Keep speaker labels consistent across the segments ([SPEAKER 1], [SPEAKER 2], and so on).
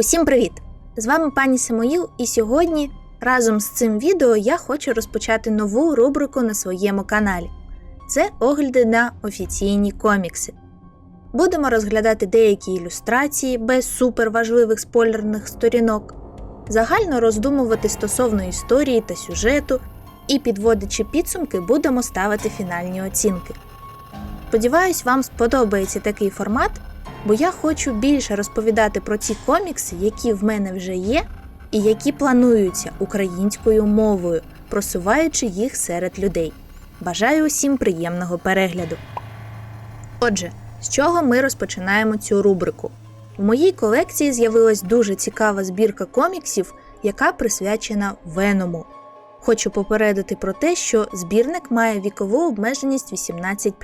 [SPEAKER 1] Усім привіт! З вами пані Самоїл, і сьогодні разом з цим відео я хочу розпочати нову рубрику на своєму каналі. Це огляди на офіційні комікси. Будемо розглядати деякі ілюстрації без суперважливих спойлерних сторінок, загально роздумувати стосовно історії та сюжету, і, підводячи підсумки, будемо ставити фінальні оцінки. Сподіваюсь, вам сподобається такий формат, бо я хочу більше розповідати про ті комікси, які в мене вже є, і які плануються українською мовою, просуваючи їх серед людей. Бажаю усім приємного перегляду. Отже, з чого ми розпочинаємо цю рубрику? У моїй колекції з'явилась дуже цікава збірка коміксів, яка присвячена Веному. Хочу попередити про те, що збірник має вікову обмеженість 18.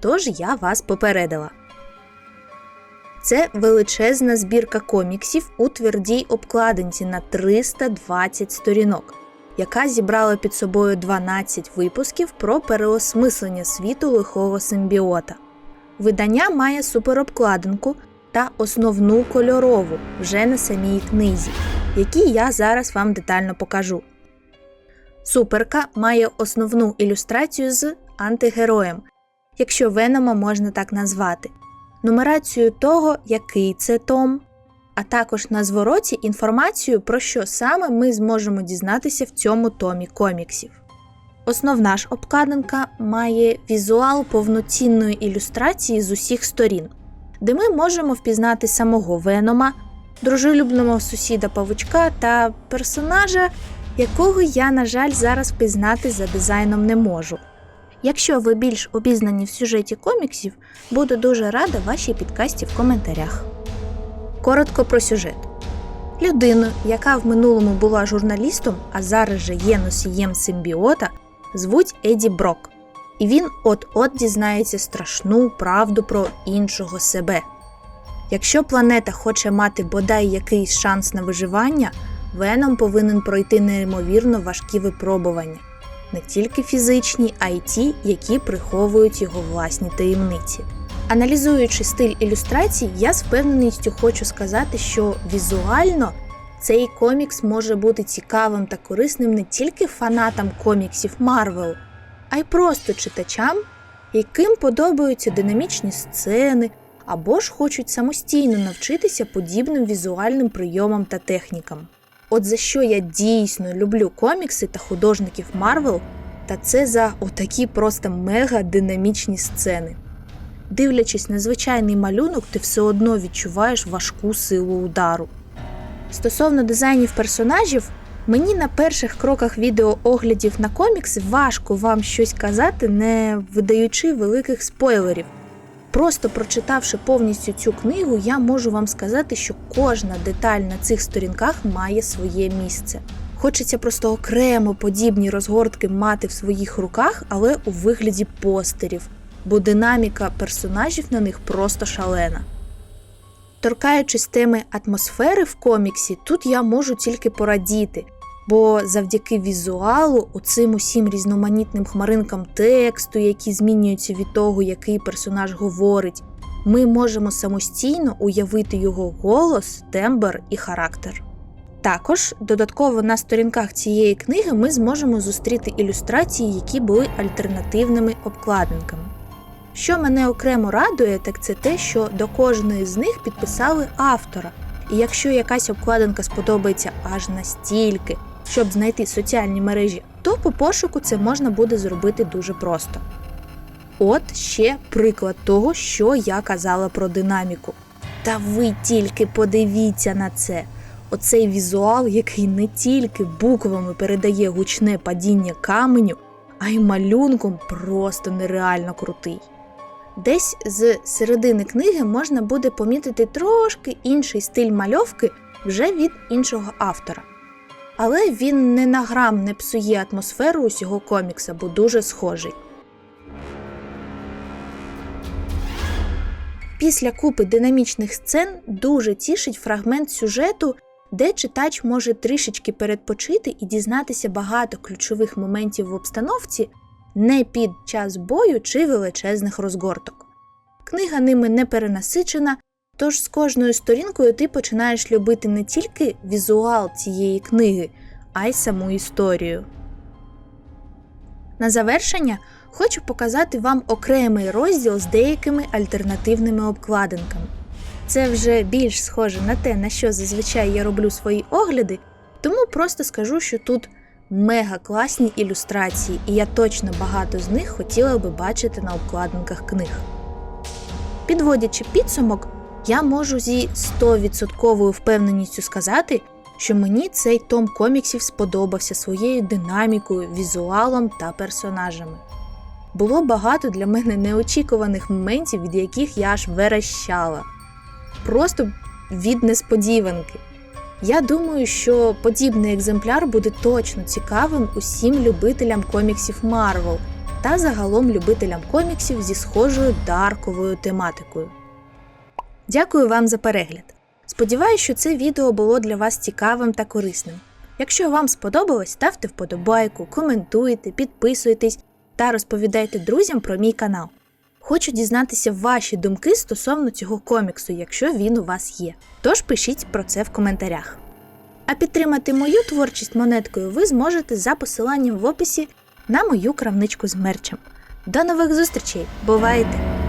[SPEAKER 1] Тож я вас попередила. Це величезна збірка коміксів у твердій обкладинці на 320 сторінок, яка зібрала під собою 12 випусків про переосмислення світу лихого симбіота. Видання має суперобкладинку та основну кольорову вже на самій книзі, які я зараз вам детально покажу. Суперка має основну ілюстрацію з антигероєм, якщо Венома можна так назвати, нумерацію того, який це Том, а також на звороті інформацію, про що саме ми зможемо дізнатися в цьому томі коміксів. Основна ж обкладинка має візуал повноцінної ілюстрації з усіх сторін, де ми можемо впізнати самого Венома, дружелюбного сусіда павучка та персонажа, якого я, на жаль, зараз впізнати за дизайном не можу. Якщо ви більш обізнані в сюжеті коміксів, буду дуже рада вашій підкасті в коментарях. Коротко про сюжет. Людину, яка в минулому була журналістом, а зараз же є носієм симбіота, звуть Еді Брок. І він от-от дізнається страшну правду про іншого себе. Якщо планета хоче мати бодай якийсь шанс на виживання, Веном повинен пройти неймовірно важкі випробування не тільки фізичні, а й ті, які приховують його власні таємниці. Аналізуючи стиль ілюстрацій, я з впевненістю хочу сказати, що візуально цей комікс може бути цікавим та корисним не тільки фанатам коміксів Марвел, а й просто читачам, яким подобаються динамічні сцени або ж хочуть самостійно навчитися подібним візуальним прийомам та технікам. От за що я дійсно люблю комікси та художників Марвел, та це за отакі просто мега динамічні сцени. Дивлячись на звичайний малюнок, ти все одно відчуваєш важку силу удару. Стосовно дизайнів персонажів, мені на перших кроках відеооглядів на комікси важко вам щось казати, не видаючи великих спойлерів. Просто прочитавши повністю цю книгу, я можу вам сказати, що кожна деталь на цих сторінках має своє місце. Хочеться просто окремо подібні розгортки мати в своїх руках, але у вигляді постерів, бо динаміка персонажів на них просто шалена. Торкаючись теми атмосфери в коміксі, тут я можу тільки порадіти, бо завдяки візуалу, оцим усім різноманітним хмаринкам тексту, які змінюються від того, який персонаж говорить, ми можемо самостійно уявити його голос, тембр і характер. Також додатково на сторінках цієї книги ми зможемо зустріти ілюстрації, які були альтернативними обкладинками. Що мене окремо радує, так це те, що до кожної з них підписали автора. І якщо якась обкладинка сподобається аж настільки, щоб знайти соціальні мережі, то по пошуку це можна буде зробити дуже просто. От ще приклад того, що я казала про динаміку. Та ви тільки подивіться на це. Оцей візуал, який не тільки буквами передає гучне падіння каменю, а й малюнком просто нереально крутий. Десь з середини книги можна буде помітити трошки інший стиль мальовки вже від іншого автора. Але він не на грам не псує атмосферу усього комікса, бо дуже схожий. Після купи динамічних сцен дуже тішить фрагмент сюжету, де читач може трішечки передпочити і дізнатися багато ключових моментів в обстановці не під час бою чи величезних розгорток. Книга ними не перенасичена, Тож з кожною сторінкою ти починаєш любити не тільки візуал цієї книги, а й саму історію. На завершення хочу показати вам окремий розділ з деякими альтернативними обкладинками. Це вже більш схоже на те, на що зазвичай я роблю свої огляди, тому просто скажу, що тут мега класні ілюстрації, і я точно багато з них хотіла би бачити на обкладинках книг. Підводячи підсумок, я можу зі 100% впевненістю сказати, що мені цей том коміксів сподобався своєю динамікою, візуалом та персонажами. Було багато для мене неочікуваних моментів, від яких я аж верещала. Просто від несподіванки. Я думаю, що подібний екземпляр буде точно цікавим усім любителям коміксів Марвел та загалом любителям коміксів зі схожою дарковою тематикою. Дякую вам за перегляд. Сподіваюсь, що це відео було для вас цікавим та корисним. Якщо вам сподобалось, ставте вподобайку, коментуйте, підписуйтесь та розповідайте друзям про мій канал. Хочу дізнатися ваші думки стосовно цього коміксу, якщо він у вас є. Тож пишіть про це в коментарях. А підтримати мою творчість монеткою ви зможете за посиланням в описі на мою крамничку з мерчем. До нових зустрічей! Бувайте!